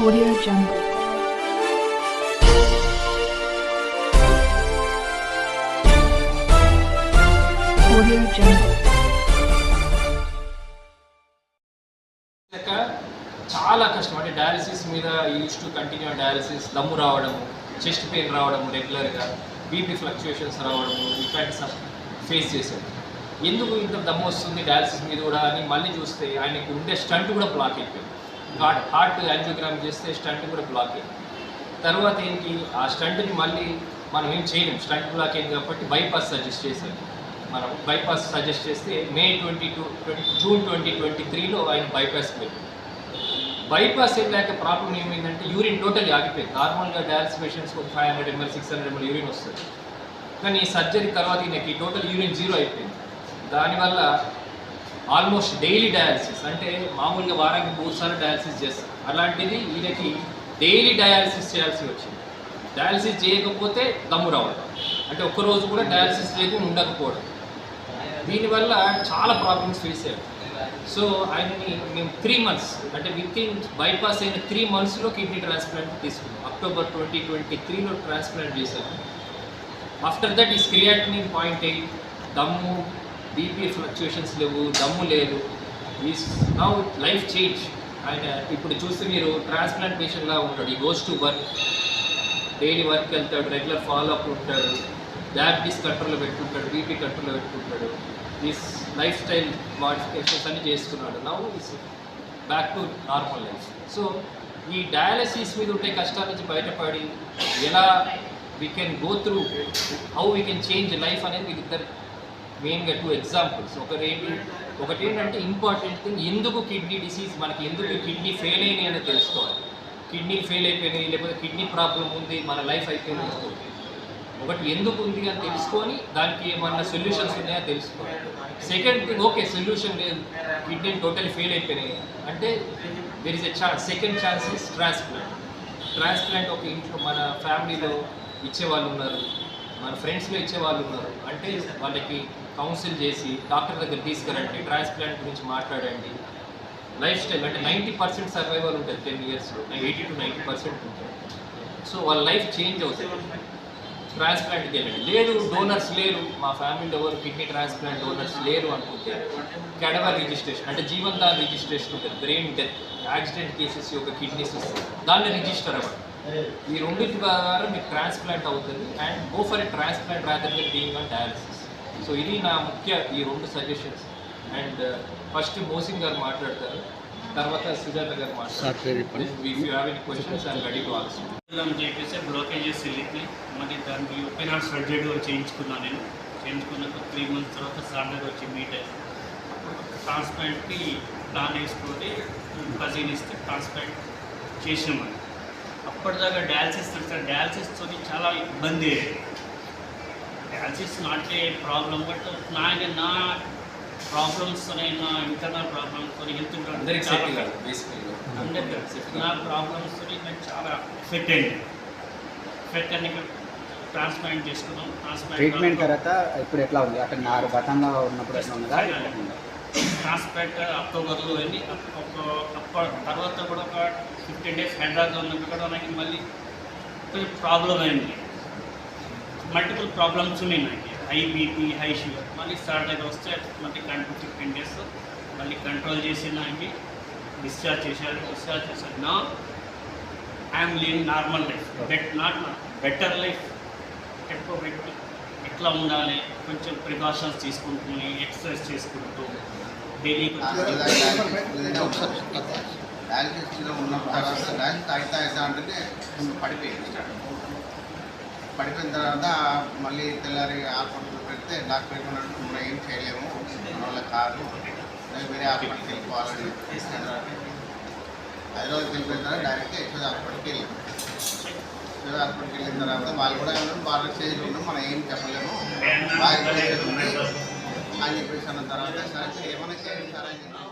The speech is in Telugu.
Audio Jungle. Audio Jungle. చాలా కష్టం అంటే డయాలసిస్ మీద యూస్ టు కంటిన్యూ డయాలసిస్ దమ్ము రావడము చెస్ట్ పెయిన్ రావడము రెగ్యులర్గా బీపీ ఫ్లక్చుయేషన్స్ రావడము ఇట్లాంటి ఫేస్ చేశారు ఎందుకు ఇంత దమ్ము వస్తుంది డయాలసిస్ మీద కూడా అని మళ్ళీ చూస్తే ఆయనకి ఉండే స్టంట్ కూడా బ్లాక్ అయిపోయింది హార్ట్ హార్ట్ యాంజియోగ్రామ్ చేస్తే స్టంట్ కూడా బ్లాక్ అయింది తర్వాత ఏంటి? ఆ స్టంట్ని మళ్ళీ మనం ఏం చేయలేం. స్టంట్ బ్లాక్ అయింది కాబట్టి బైపాస్ సజెస్ట్ చేశాం మనం బైపాస్ సజెస్ట్ చేస్తే May twenty two twenty June twenty twenty త్రీలో ఆయన బైపాస్ వెళ్ళింది బైపాస్ వెళ్ళాక ప్రాబ్లం ఏమైందంటే యూరిన్ టోటల్ ఆగిపోయింది. నార్మల్గా డయాలసిస్ పేషెంట్స్ ఒక five hundred ML six hundred ML urine వస్తుంది. కానీ ఈ సర్జరీ తర్వాత ఈయనకి టోటల్ యూరిన్ జీరో అయిపోయింది. దానివల్ల ఆల్మోస్ట్ డైలీ డయాలసిస్ అంటే మామూలుగా వారానికి మూడు సార్లు డయాలసిస్ చేస్తారు. అలాంటిది ఈయనకి డైలీ డయాలసిస్ చేయాల్సి వచ్చింది. డయాలసిస్ చేయకపోతే దమ్ము రావడం. అంటే ఒక్క రోజు కూడా డయాలసిస్ లేకుండా ఉండకపోవడం. దీనివల్ల చాలా ప్రాబ్లమ్స్ ఫేస్ అయ్యారు సో ఆయనని మేము త్రీ మంత్స్ అంటే విత్ ఇన్ బైపాస్ అయిన త్రీ మంత్స్లో కిడ్నీ ట్రాన్స్ప్లాంట్ తీసుకున్నాం. అక్టోబర్ ట్వంటీ ట్వంటీ త్రీలో ట్రాన్స్ప్లాంట్ చేశాము. ఆఫ్టర్ దట్ ఈ క్రియాటినిన్ పాయింట్ ఎయిట్ దమ్ము బీపీ ఫ్లక్చుయేషన్స్ లేవు దమ్ము లేదు. ఈ నౌ లైఫ్ చేంజ్ ఆయన ఇప్పుడు చూస్తే మీరు ట్రాన్స్ప్లాంట్ పేషెంట్లా ఉంటాడు. ఈ goes to work daily work వెళ్తాడు రెగ్యులర్ ఫాలో అప్ ఉంటాడు డయాబెటీస్ కంట్రోల్లో పెట్టుకుంటాడు బీపీ కంట్రోల్లో పెట్టుకుంటాడు. ఈ లైఫ్ స్టైల్ మాడిఫికేషన్స్ అన్ని చేసుకున్నాడు నవ్వు is back to normal life so ఈ డయాలసిస్ మీద ఉండే కష్టాల నుంచి బయటపడి ఎలా we can go through how we can change life అనేది వీళ్ళిద్దరు మెయిన్గా టూ ఎగ్జాంపుల్స్ ఒకటి ఏంటి ఒకటి ఏంటంటే ఇంపార్టెంట్ థింగ్ ఎందుకు కిడ్నీ డిసీజ్ మనకి ఎందుకు కిడ్నీ ఫెయిల్ అయినాయి అని తెలుసుకోవాలి. కిడ్నీ ఫెయిల్ అయిపోయినాయి లేకపోతే కిడ్నీ ప్రాబ్లం ఉంది మన లైఫ్ అయిపోయింది అనుకోండి. ఒకటి ఎందుకు ఉంది అని తెలుసుకొని దానికి ఏమన్నా సొల్యూషన్స్ ఉన్నాయో తెలుసుకోవాలి. సెకండ్ థింగ్ ఓకే సొల్యూషన్ లేదు. కిడ్నీ టోటల్ ఫెయిల్ అయిపోయినాయి. అంటే there is a chance second chance is transplant transplant ఒక ఇంట్లో మన ఫ్యామిలీలో ఇచ్చేవాళ్ళు ఉన్నారు. మన ఫ్రెండ్స్లో ఇచ్చేవాళ్ళు ఉన్నారు. అంటే వాళ్ళకి కౌన్సిల్ చేసి డాక్టర్ దగ్గర తీసుకురండి ట్రాన్స్ప్లాంట్ గురించి మాట్లాడండి. లైఫ్ స్టైల్ అంటే నైంటీ పర్సెంట్ సర్వైవల్ ఉంటుంది టెన్ ఇయర్స్లో ఎయిటీ టు నైంటీ పర్సెంట్ ఉంటుంది. సో వాళ్ళ లైఫ్ చేంజ్ అవుతుంది. ట్రాన్స్ప్లాంట్కి వెళ్ళండి. లేదు డోనర్స్ లేరు. మా ఫ్యామిలీలో ఎవరు కిడ్నీ ట్రాన్స్ప్లాంట్ డోనర్స్ లేరు అనుకుంటే కెడవర్ రిజిస్ట్రేషన్ అంటే జీవన్ రిజిస్ట్రేషన్ ఉంటుంది. బ్రెయిన్ డెత్ యాక్సిడెంట్ కేసెస్ యొక్క కిడ్నీస్ దాన్ని రిజిస్టర్ అవ్వండి. ఈ రెండింటి ద్వారా మీకు ట్రాన్స్ప్లాంట్ అవుతుంది and go for a transplant rather than being on dialysis so ఇది నా ముఖ్య ఈ రెండు సజెషన్స్ అండ్ ఫస్ట్ మోసింగ్ గారు మాట్లాడతారు తర్వాత సుజాత గారు మాట్లాడతారు. చెప్పేసి బ్లాకేజెస్ వెళ్ళిపోయి మళ్ళీ దానికి ఓపెన్ హార్ట్ సర్జరీ కూడా చేయించుకున్నాను నేను. చేయించుకున్నాక త్రీ మంత్స్ తర్వాత సార్నర్ వచ్చి మీట్ అయ్యి ట్రాన్స్ప్లాంట్కి ప్లాన్ వేసుకొని కజిన్ ఇస్తే ట్రాన్స్ప్లాంట్ చేసామని అప్పటిదాకా డయాలసిస్ సార్. డయాలసిస్తో చాలా ఇబ్బంది. Dialysis not a problem but నా నా ప్రాబ్లమ్స్తో నా ఇంటర్నల్ ప్రాబ్లమ్స్తో హెల్త్ అందరికి నా ప్రాబ్లమ్స్ నేను చాలా ఎఫెక్ట్ అయింది ఎఫెక్ట్ అన్ని ట్రాన్స్ప్లాంట్ చేసుకున్నాం. ట్రీట్మెంట్ ట్రాన్స్ప్లాంట్ తర్వాత ఇప్పుడు ఎట్లా ఉంది? అక్కడ నా గతంలో ఉన్నప్పుడు ఎట్లా ఉన్నదా ట్రాన్స్ప్లాంట్ అక్టోబర్లో uh, వెళ్ళి ఒక తర్వాత కూడా ఒక ఫిఫ్టీన్ డేస్ హైదరాబాద్ ఉన్నప్పుడు కూడా నాకు మళ్ళీ కొంచెం ప్రాబ్లం అయింది. మల్టిపుల్ ప్రాబ్లమ్స్ ఉన్నాయి నాకు. హై బీపీ హై షుగర్ మళ్ళీ స్టార్ట్ దగ్గర వస్తే మళ్ళీ కంట్రోల్ ఫిఫ్టీన్ డేస్ మళ్ళీ కంట్రోల్ చేసి నాకు డిశ్చార్జ్ చేశారు డిశ్చార్జ్ చేశారు. నా I'm living normal life but not better life ఎక్కువ పెట్టి ఎట్లా ఉండాలి? కొంచెం ప్రికాషన్స్ తీసుకుంటుని ఎక్సర్సైజ్ చేసుకుంటూ డయాలసిస్లో ఉన్నప్పుడు తర్వాత డయాలసిస్ తాగుతా అవుతా అంటేనే పడిపోయింది పడిపోయిన తర్వాత మళ్ళీ తెల్లారి హాస్పిటల్ పెడితే డాక్టర్ ఏమన్నాడు మనం ఏం చేయలేము మన వల్ల కాదు వేరే హాస్పిటల్కి వెళ్ళిపోవాలని హైదరాబాద్కి వెళ్ళిపోయిన తర్వాత డైరెక్ట్ యశోద హాస్పిటల్కి వెళ్ళాం యశోద హాస్పిటల్కి వెళ్ళిన తర్వాత వాళ్ళు కూడా బాగా స్టేజ్లో ఉన్నాం మనం ఏం చెప్పలేము బాగా ఖాళీ చేసిన అన్న తర్వాత సార్ ఏమైనా చేయండి సార్ అని